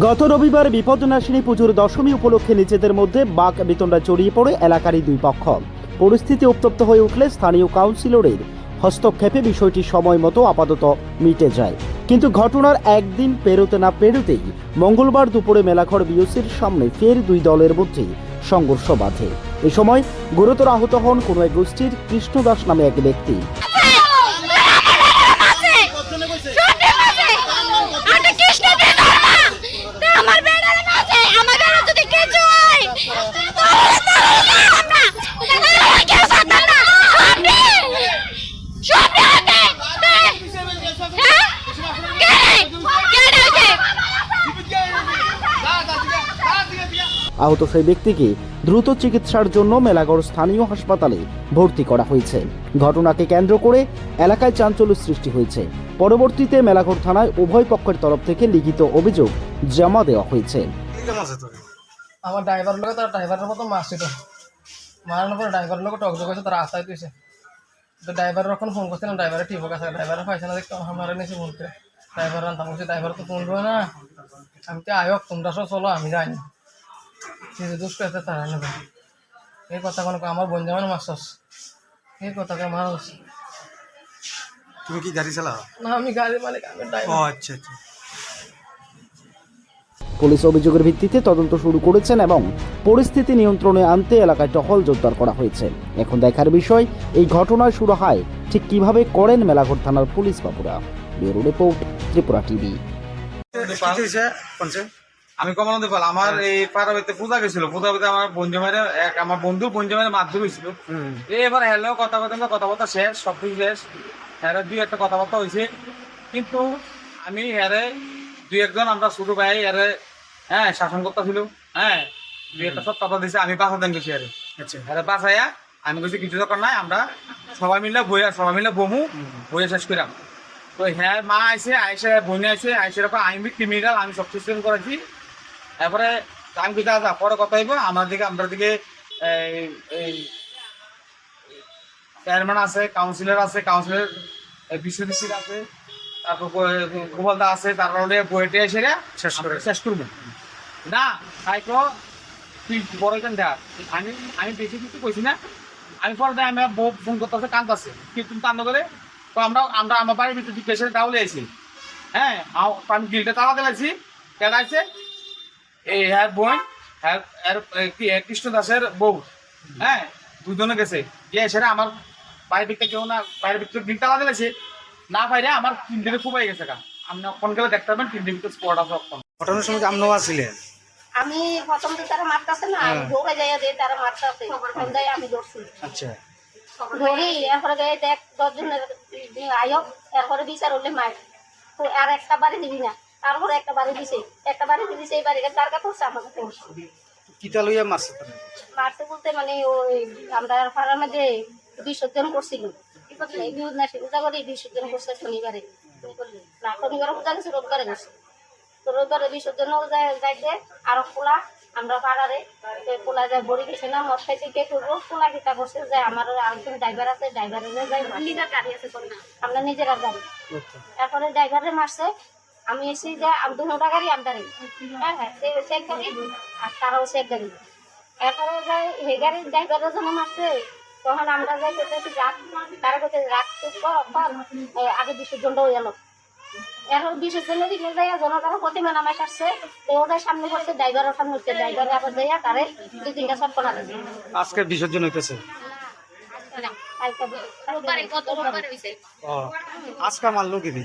গত রবিবার বিপদনাশিনী পুজোর দশমী উপলক্ষে নিজেদের মধ্যে বাক বেতনটা জড়িয়ে পড়ে এলাকারই দুই পক্ষ। পরিস্থিতি উত্তপ্ত হয়ে উঠলে স্থানীয় কাউন্সিলরের হস্তক্ষেপে বিষয়টি সময় মতো আপাতত মিটে যায়। কিন্তু ঘটনার একদিন পেরোতে না পেরোতেই মঙ্গলবার দুপুরে মেলাঘর বিওসির সামনে ফের দুই দলের মধ্যে সংঘর্ষ বাধে। এ সময় গুরুতর আহত হন কোনো এক গোষ্ঠীর কৃষ্ণদাস নামে এক ব্যক্তি আমার বেড়ার মাঝে আমার বেড়া যদি কিছু হয় তাহলে তাহলে আমরা তাহলে কেউ সাঁতার না আপনি সব রাখে হ্যাঁ কে কে রাখে আহত সেই ব্যক্তিকে দ্রুত চিকিৎসার জন্য মেলাগড় স্থানীয় হাসপাতালে ভর্তি করা হয়েছে। ঘটনাকে কেন্দ্র করে এলাকায় চাঞ্চল্য সৃষ্টি হয়েছে। পরবর্তীতে মেলাঘর থানায় উভয় পক্ষের তরফ থেকে লিখিত অভিযোগ জমা দেওয়া হয়েছে। আমার ড্রাইভার লোক তার ড্রাইভারের মতো মারছিল মারানোর পরে ড্রাইভার লোক টক টক আছে তারা আস্তায় তুইছে। তো ড্রাইভার যখন ফোন করছিলাম ড্রাইভারে ঠিক আছে। ড্রাইভারে পাইছে না দেখতে আমার নিয়েছি ফোন করে। ড্রাইভার আনতাম বলছি ড্রাইভার তো ফোন করে না। আমি তো আয়ক তোমরা সব চলো আমি যাইনি কিছু দুষ্ক আছে তারা নেবে। এই কথা কোনো আমার বোন যেমন মারছস এই কথা কথাকে মানুষ তুমি কি গাড়ি চালাও? না আমি গাড়ি মালিক আমি ড্রাইভার ও আচ্ছা আচ্ছা। পুলিশ অভিযোগের ভিত্তিতে তদন্ত শুরু করেছেন এবং পরিস্থিতি নিয়ন্ত্রণে আনতে এলাকায় টহল জোরদার করা হয়েছে। এখন দেখার বিষয় এই ঘটনায় শুরু হয় ঠিক কীভাবে করেন মেলাঘর থানার পুলিশ বাবুরা। Bureau report Tripura TV. কি আমি কমানো পাল আমার এই পাড়াবাড়িতে পূজা গেছিল পূজা বাড়িতে আমার বন্ধু এক আমার বন্ধুর বন্ধু মেরে মারধর হয়েছিল। এবার হ্যালো কথা কথা কথাবার্তা শেষ সব কিছু শেষ। হ্যাঁ দুই একটা কথাবার্তা হয়েছে। কিন্তু আমি হ্যারে দুই একজন আমরা ছোট ভাই হ্যারে হ্যাঁ শাসন করতে ছিল হ্যাঁ দুই একটা সব কথা দিছে আমি পাঁচা দেন গেছি আরে আচ্ছা। হ্যাঁ বাসাইয়া আমি কইছি কিছু দরকার নাই আমরা সবাই মিলে বইয়া সবাই মিলে বমু বইয়া শেষ করাম তো হ্যাঁ মা আইসে আইসে বোনে আইসে আইসে এরকম আমি ক্রিমিনাল আমি সব সিস্টেম করেছি। তারপরে আমি কিছু আসা পরে কথা হইব আমার দিকে আমরা দিকে এই চেয়ারম্যান আছে কাউন্সিলর আছে কাউন্সিলর বিশ্বজিৎ আছে তারপর গোপালদা আছে তারপর বইটে এসে শেষ করে শেষ করব। না তাইকো তুই বড় কেন দেখ? আমি আমি বেশি কিছু কইছি না। আমি পরে দেখ আমি বউ ফোন করতেছে কান্দাছে কি তুমি কান্দ করে? তো আমরা আমরা আমার বাড়ির ভিতরে জিজ্ঞাসা তাহলে আইছি হ্যাঁ আমি বিলটা তালা দিলাইছি কেন আছে এই হ্যার বোন হ্যার কি কৃষ্ণ দাসের বউ। হ্যাঁ দুজনে গেছে। গিয়ে এসে আমার বাড়ির ভিতরে কেউ না বাড়ির ভিতরে না পাইরে আমার তিন দিনে খুব হয়ে গেছে গা। আপনি ফোন করে দেখতে পাবেন তিন দিন ভিতরে স্পট আছে অক্ষণ ঘটনার সময় আমরাও ছিলেন আমি প্রথম তো তারা মারতাছে না আমি দৌড়ে যাইয়া দিয়ে তারা মারতাছে সন্ধ্যায় আমি দৌড়ছি আচ্ছা। ধরি এরপরে গায়ে দেখ দশজনের আয়ক এরপরে বিচার হলে মার। তো আর একটা বাড়ি দিবি না। তারপরে একটা বাড়ি দিছে একটা বাড়ি দিছে এই তার কাছে হচ্ছে আমার কাছে কিতা লইয়া মারছে বলতে মানে ওই আমরা পাড়ার মধ্যে বিসর্জন করছিল এই বিহুদ না পূজা করে বিসর্জন করছে শনিবারে। না শনিবারে পূজা গেছে রোববারে গেছে তো রোববারে বিসর্জন যায় যাইতে আরও আমরা পাড়ারে তো পোলা যায় বড়ি গেছে না মদ খাইতে কে করব? পোলা কিতা করছে যে আমার আরেকজন ড্রাইভার আছে ড্রাইভারে যাই নিজের গাড়ি আছে আমরা নিজেরা গাড়ি তারপরে ড্রাইভারে মারছে আমি এসে যে আমি দুটা গাড়ি আমদারি হ্যাঁ হ্যাঁ এক গাড়ি আর তারাও সে এক গাড়ি এরপরে যাই হে গাড়ির ড্রাইভারের জন্য মারছে। তখন আমরা যাই করতে রাত তারা করতে রাত আগে বিসর্জনটা হয়ে গেল। এখন বিসর্জনের দিকে যাইয়া জনতারা প্রতিমা নামায় আসছে তো ওদের সামনে পড়ছে ড্রাইভারের সামনে হচ্ছে। ড্রাইভার আবার যাইয়া তারে দুই তিনটা সব করা আজকে বিসর্জন হইতেছে? আজকে মারলো কি দি